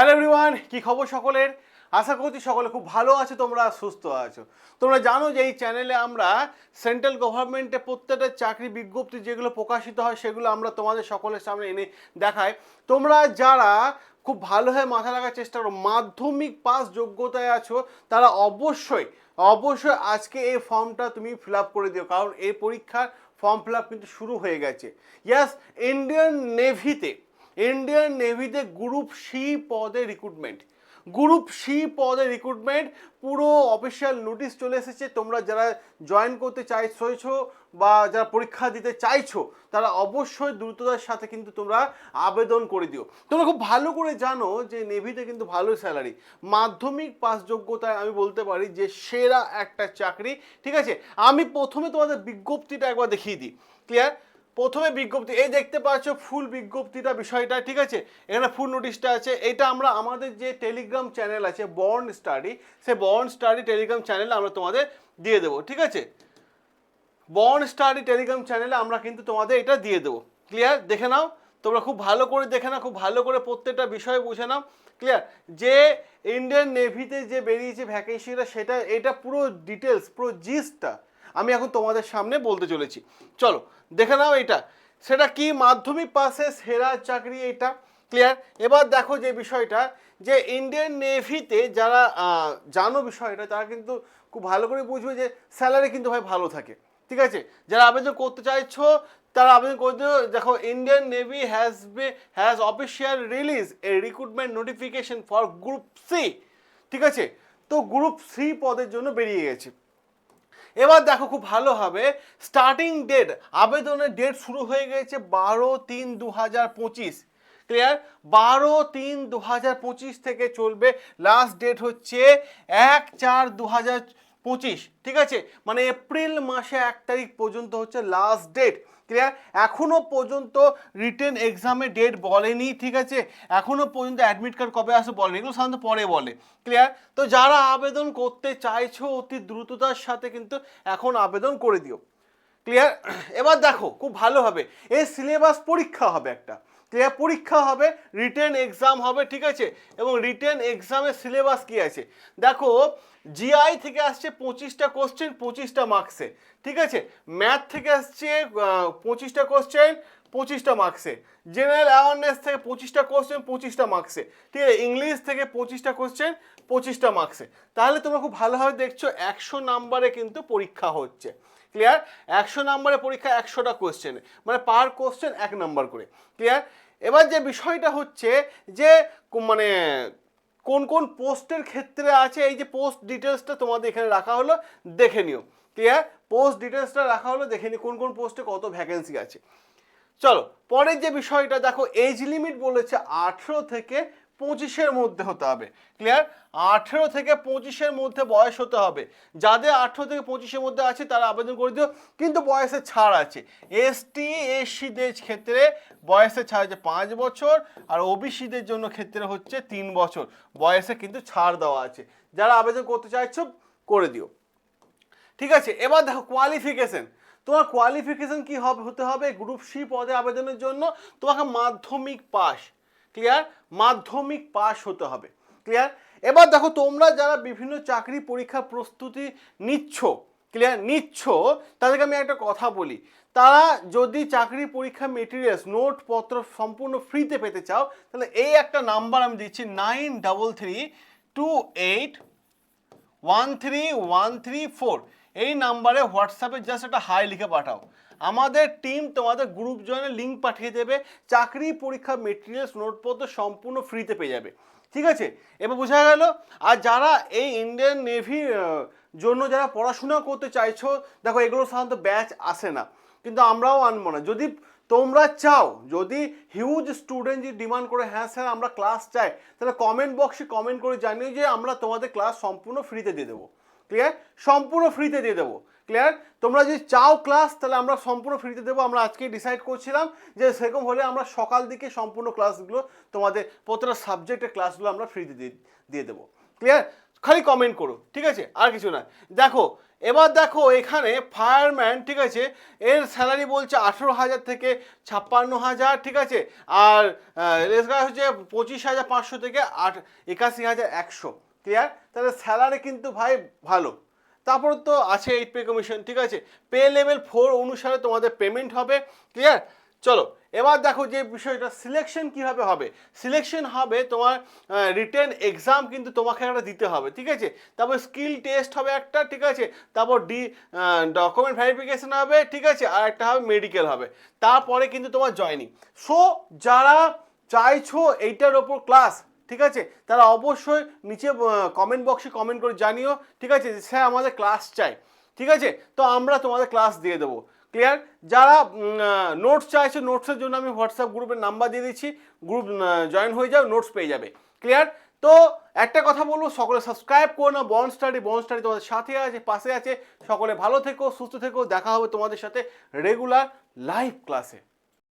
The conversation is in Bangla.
হ্যালো এভরিওয়ান কি খবর সকলের? আশা করছি সকলে খুব ভালো আছো, তোমরা সুস্থ আছো। তোমরা জানো যে এই চ্যানেলে আমরা সেন্ট্রাল গভর্নমেন্টে প্রত্যেকটা চাকরি বিজ্ঞপ্তি যেগুলো প্রকাশিত হয়, সেগুলো আমরা তোমাদের সকলের সামনে এনে দেখাই। তোমরা যারা খুব ভালোভাবে মাথা রাখার চেষ্টা করো, মাধ্যমিক পাস যোগ্যতায় আছো, তারা অবশ্যই অবশ্যই আজকে এই ফর্মটা তুমি ফিল আপ করে দিও। কারণ এই পরীক্ষার ফর্ম ফিল আপ কিন্তু শুরু হয়ে গেছে। ইয়াস ইন্ডিয়ান নেভিতে ইন্ডিয়ান নেভিতে গ্রুপ সি পদে রিক্রুটমেন্ট গ্রুপ সি পদে রিক্রুটমেন্ট পুরো অফিসিয়াল নোটিশ চলে এসেছে। তোমরা যারা জয়েন করতে চাইছো, বা যারা পরীক্ষা দিতে চাইছো, তারা অবশ্যই দ্রুততার সাথে কিন্তু তোমরা আবেদন করে দিও। তোমরা খুব ভালো করে জানো যে নেভিতে কিন্তু ভালো স্যালারি মাধ্যমিক পাস যোগ্যতায় আমি বলতে পারি যে সেরা একটা চাকরি। ঠিক আছে? আমি প্রথমে তোমাদের বিজ্ঞপ্তিটা একবার দেখিয়ে দিই। ক্লিয়ার প্রথমে বিজ্ঞপ্তি, এই দেখতে পাচ্ছ ফুল বিজ্ঞপ্তিটা বিষয়টা, ঠিক আছে? এখানে ফুল নোটিশটা আছে, এটা আমরা আমাদের যে টেলিগ্রাম চ্যানেল আছে বর্ন স্টাডি সে বর্ন স্টাডি টেলিগ্রাম চ্যানেলে আমরা তোমাদের দিয়ে দেবো, ঠিক আছে? বর্ন স্টাডি টেলিগ্রাম চ্যানেলে আমরা কিন্তু তোমাদের এটা দিয়ে দেবো ক্লিয়ার দেখে নাও, তোমরা খুব ভালো করে দেখে নাও, খুব ভালো করে প্রত্যেকটা বিষয় বুঝে নাও ক্লিয়ার যে ইন্ডিয়ান নেভিতে যে বেরিয়েছে ভ্যাকেন্সিটা সেটা, এটা পুরো ডিটেলস পুরো জিসটা আমি এখন তোমাদের সামনে বলতে চলেছি। চলো, দেখে নাও এটা। সেটা কি? মাধ্যমিক পাশে সেরা চাকরি এটা। ক্লিয়ার এবার দেখো যে বিষয়টা, যে ইন্ডিয়ান নেভিতে যারা জানো বিষয়টা, তারা কিন্তু খুব ভালো করে বুঝবে যে স্যালারি কিন্তু ভাই ভালো থাকে। ঠিক আছে? যারা আবেদন করতে চাইছো, তারা আবেদন করতে দেখো Indian navy has been has official release a recruitment notification for group C ঠিক আছে? তো গ্রুপ সি পদের জন্য বেরিয়ে গেছে। এবার দেখো খুব ভালো হবে। স্টার্টিং ডেট আবেদনের ডেট শুরু হয়ে গেছে বারো তিন দু হাজার পঁচিশ। ক্লিয়ার বারো তিন দু হাজার পঁচিশ থেকে চলবে। লাস্ট ডেট হচ্ছে এক চার দু হাজার পঁচিশ। ঠিক আছে? মানে এপ্রিল মাসে এক তারিখ পর্যন্ত হচ্ছে লাস্ট ডেট ক্লিয়ার এখনও পর্যন্ত রিটেন এক্সামে ডেট বলেনি, ঠিক আছে? এখনও পর্যন্ত অ্যাডমিট কার্ড কবে আসে বলেনি, এগুলো সাধারণত পরে বলে ক্লিয়ার তো যারা আবেদন করতে চাইছো অতি দ্রুততার সাথে কিন্তু এখন আবেদন করে দিও ক্লিয়ার এবার দেখো, খুব ভালো হবে এই সিলেবাস পরীক্ষা হবে একটা। ক্লিয়ার পরীক্ষা হবে রিটেন এক্সাম হবে, ঠিক আছে? এবং রিটেন এক্সামের সিলেবাস কি আছে? দেখো জিআই থেকে আসছে পঁচিশটা কোশ্চেন পঁচিশটা মার্কসে ঠিক আছে? ম্যাথ থেকে আসছে পঁচিশটা কোশ্চেন পঁচিশটা মার্কসে জেনারেল অ্যাওয়ারনেস থেকে পঁচিশটা কোশ্চেন পঁচিশটা মার্কসে ঠিক আছে? ইংলিশ থেকে পঁচিশটা কোশ্চেন পঁচিশটা মার্কসে তাহলে তোমরা খুব ভালোভাবে দেখছ, একশো নাম্বারে কিন্তু পরীক্ষা হচ্ছে। ক্লিয়ার একশো নাম্বারে পরীক্ষা একশোটা কোয়েশ্চেন মানে পার কোশ্চেন এক নাম্বার করে। ক্লিয়ার এবার যে বিষয়টা হচ্ছে যে মানে কোন কোন পোস্টের ক্ষেত্রে আছে, এই যে পোস্ট ডিটেলসটা তোমাদের এখানে রাখা হলো, দেখে নিও। ক্লিয়ার পোস্ট ডিটেলসটা রাখা হলো, দেখে নিও কোন কোন পোস্টে কত ভ্যাকেন্সি আছে। চলো, পরের যে বিষয়টা, দেখো এজ লিমিট বলেছে আঠেরো থেকে পঁচিশের মধ্যে হতে হবে। ক্লিয়ার আঠেরো থেকে পঁচিশের মধ্যে বয়স হতে হবে। যাদের আঠেরো থেকে পঁচিশের মধ্যে আছে, তারা আবেদন করে দিও, কিন্তু বয়সের ছাড় আছে। এসটি এসসিদের ক্ষেত্রে বয়সের ছাড় আছে পাঁচ বছর, আর ওবিসিদের জন্য ক্ষেত্রে হচ্ছে তিন বছর। বয়সে কিন্তু ছাড় দেওয়া আছে। যারা আবেদন করতে চাইছো, করে দিও। ঠিক আছে, এবার দেখো কোয়ালিফিকেশন তোমার কোয়ালিফিকেশন কি হবে, হতে হবে গ্রুপ সি পদে আবেদনের জন্য। তোমাকে মাধ্যমিক পাস ক্লিয়ার মাধ্যমিক পাস হতে হবে। ক্লিয়ার এবার দেখো তোমরা যারা বিভিন্ন চাকরি পরীক্ষা প্রস্তুতি নিচ্ছ ক্লিয়ার নিচ্ছ, তাদেরকে আমি একটা কথা বলি। তারা যদি চাকরি পরীক্ষা মেটেরিয়ালস নোটপত্র সম্পূর্ণ ফ্রিতে পেতে চাও, তাহলে এই একটা নাম্বার আমি দিচ্ছি nine double three two eight one three one three four এই নাম্বারে হোয়াটসঅ্যাপে জাস্ট একটা হাই লিখে পাঠাও। আমাদের টিম তোমাদের গ্রুপ জয়েনের লিঙ্ক পাঠিয়ে দেবে, চাকরি, পরীক্ষা মেটেরিয়ালস নোটপত্র সম্পূর্ণ ফ্রিতে পেয়ে যাবে। ঠিক আছে? এবার বোঝা গেল, আর যারা এই ইন্ডিয়ান নেভি জন্য যারা পড়াশোনা করতে চাইছো, দেখো এগুলো সাধারণত ব্যাচ আসে না। কিন্তু আমরাও আনব না। যদি তোমরা চাও, যদি হিউজ স্টুডেন্ট যদি ডিমান্ড করে হ্যাঁ স্যার আমরা ক্লাস চাই, তাহলে কমেন্ট বক্সে কমেন্ট করে জানিয়ে যে আমরা তোমাদের ক্লাস সম্পূর্ণ ফ্রিতে দিয়ে দেবো। ক্লিয়ার সম্পূর্ণ ফ্রিতে দিয়ে দেবো। ক্লিয়ার তোমরা যদি চাও ক্লাস তাহলে আমরা সম্পূর্ণ ফ্রিতে দেবো। আমরা আজকে ডিসাইড করছিলাম যে সেরকম হলে আমরা সকাল দিকে সম্পূর্ণ ক্লাসগুলো তোমাদের প্রতিটা সাবজেক্টের ক্লাসগুলো আমরা ফ্রিতে দিয়ে দিয়ে দেবো। ক্লিয়ার খালি কমেন্ট করো, ঠিক আছে? আর কিছু না। দেখো, এবার দেখো এখানে ফায়ারম্যান ঠিক আছে? এর স্যালারি বলছে আঠেরো হাজার থেকে ছাপ্পান্ন হাজার, ঠিক আছে? আর রেস গার্ড হচ্ছে পঁচিশ হাজার পাঁচশো থেকে আট, একাশি হাজার একশো। ক্লিয়ার তাহলে স্যালারি কিন্তু ভাই ভালো। তারপর তো আছে এইট পে কমিশন ঠিক আছে? পে লেভেল ফোর অনুসারে তোমাদের পেমেন্ট হবে ক্লিয়ার চলো, এবার দেখো যে বিষয়টা সিলেকশন কীভাবে হবে? সিলেকশন হবে তোমার রিটেন এক্সাম কিন্তু তোমাকে একটা দিতে হবে, ঠিক আছে? তারপর স্কিল টেস্ট হবে একটা, ঠিক আছে? তারপর ডি ডকুমেন্ট ভেরিফিকেশন হবে, ঠিক আছে? আর একটা হবে মেডিকেল হবে। তারপরে কিন্তু তোমার জয়নিং সো যারা চাইছো এইটার ওপর ক্লাস ঠিক আছে? তারা অবশ্যই নিচে কমেন্ট বক্সে কমেন্ট করে জানিও, ঠিক আছে? স্যার আমাদের ক্লাস চাই, ঠিক আছে? তো আমরা তোমাদের ক্লাস দিয়ে দেবো। ক্লিয়ার যারা নোটস চাইছে নোটসের জন্য আমি হোয়াটসঅ্যাপ গ্রুপের নাম্বার দিয়ে দিচ্ছি। গ্রুপ জয়েন হয়ে যাও নোটস পেয়ে যাবে। ক্লিয়ার তো একটা কথা বলব, সকলে সাবস্ক্রাইব করো না বন স্টাডি বন স্টাডি তোমাদের সাথে আছে, পাশে আছে। সকলে ভালো থেকো, সুস্থ থেকো, দেখা হবে তোমাদের সাথে রেগুলার লাইভ ক্লাসে